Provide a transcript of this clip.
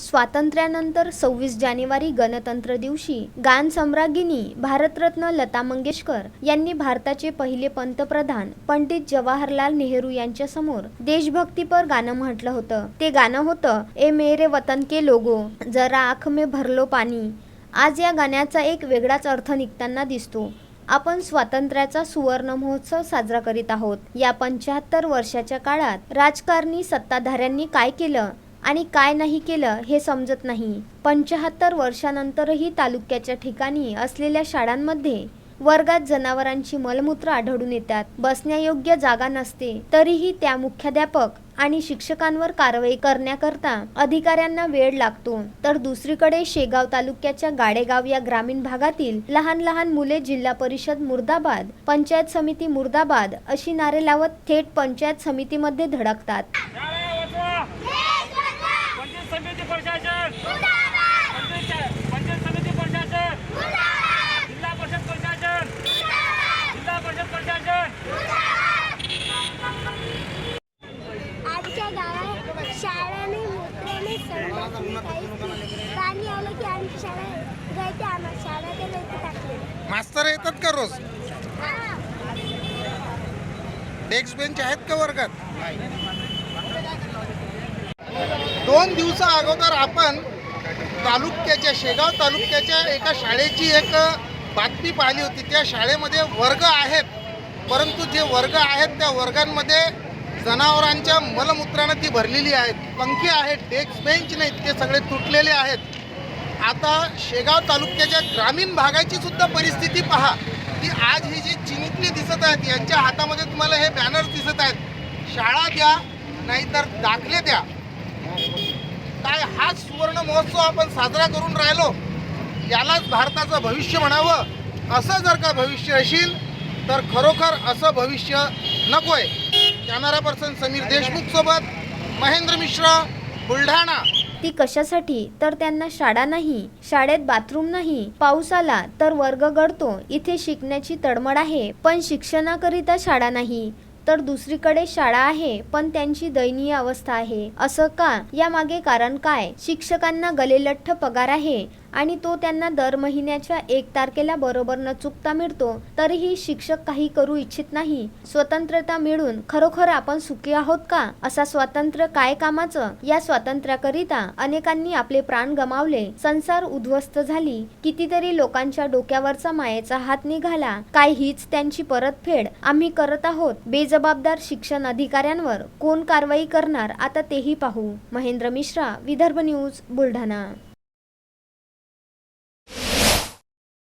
स्वातंत्र्यानंतर सव्वीस जानेवारी गणतंत्र दिवशी गान सम्राज्ञी भारतरत्न लता मंगेशकर यांनी भारताचे पहिले पंतप्रधान पंडित जवाहरलाल नेहरू यांच्या समोर देशभक्तीपर गाणं म्हटलं होतं. ते गाणं होतं ए मेरे वतन के लोगो जरा आख में भरलो पाणी. आज या गाण्याचा एक वेगळाच अर्थ निघताना दिसतो. आपण स्वातंत्र्याचा सुवर्ण महोत्सव साजरा करीत आहोत. या पंच्याहत्तर वर्षाच्या काळात राजकारणी सत्ताधाऱ्यांनी काय केलं? आणि काय नाही केलं हे समजत नाही. पंच्याहत्तर वर्षानंतरही तालुक्याच्या ठिकाणी असलेल्या शाळांमध्ये वर्गात जनावरांची मलमूत्र आढळून येतात. बसण्यायोग्य जागा नसते. तरीही त्या मुख्याध्यापक आणि शिक्षकांवर कारवाई करण्याकरता अधिकाऱ्यांना वेळ लागतो. तर दुसरीकडे शेगाव तालुक्याच्या गाडेगाव या ग्रामीण भागातील लहान लहान मुले जिल्हा परिषद मुर्दाबाद पंचायत समिती मुर्दाबाद अशी नारे लावत थेट पंचायत समितीमध्ये धडकतात. समिती प्रशासन! पंचायत पंचायत समिती प्रशासन! जिल्हा परिषद प्रशासन! जिल्हा परिषद प्रशासन! आमच्या गावात शाळेने पाणी आलं की आमची शाळा आम्हाला शाळा ते लोक टाकले. मास्तर येतात का रोज? हा. डेस्क बेंच आहेत का वर्गात? दोन दिवसा अगोदर आपण तालुक्याच्या शेगाव तालुक्याच्या एका शाळेची एक बातमी पाहिली होती. त्या शाळेमध्ये वर्ग आहेत. परंतु जे वर्ग आहेत त्या वर्गांमध्ये जनावरांच्या मलमूत्रानं ती भरलेली आहेत. पंखे आहेत डेस्क बेंच नाहीत ते सगळे तुटलेले आहेत. आता शेगाव तालुक्याच्या ग्रामीण भागाची सुद्धा परिस्थिती पहा. की आज ही जी चिमुकली दिसत आहेत यांच्या हातामध्ये तुम्हाला हे बॅनर दिसत आहेत. शाळा द्या नाहीतर दाखले द्या. काय हा सुवर्ण महोत्सव आपण साजरा करून राहिलो यालाच भारताचं भविष्य म्हणावं. असं जर का भविष्य असेल तर खरोखर असं भविष्य नकोय. कॅमेरा पर्सन समीर देशमुख सोबत महेंद्र मिश्रा बुलढाणा. ती कशासाठी? तर त्यांना शाळा नाही शाळेत बाथरूम नाही पाऊस आला तर वर्ग गळतो इथे शिकण्याची तडमड आहे पण शिक्षणाकरिता शाळा नाही. तर दुसरीकडे शाळा आहे पण त्यांची दयनीय अवस्था आहे. असं का? यामागे कारण काय? शिक्षकांना गलेलठ्ठ पगार आहे. आणि तो त्यांना दर महिन्याच्या एक तारखेला बरोबर न चुकता मिळतो तरीही शिक्षक काही करू इच्छित नाही. स्वतंत्रता मिळून खरोखर आपण सुखी आहोत का? असा स्वातंत्र्य काय कामाचं? या स्वातंत्र्याकरिता अनेकांनी आपले प्राण गमावले. संसार उद्ध्वस्त झाली. कितीतरी लोकांच्या डोक्यावरचा मायेचा हात निघाला. काय हीच त्यांची परतफेड. आम्ही करत आहोत. बेजबाबदार शिक्षण अधिकाऱ्यांवर कोण कारवाई करणार? आता तेही पाहू. महेंद्र मिश्रा विदर्भ न्यूज बुलढाणा.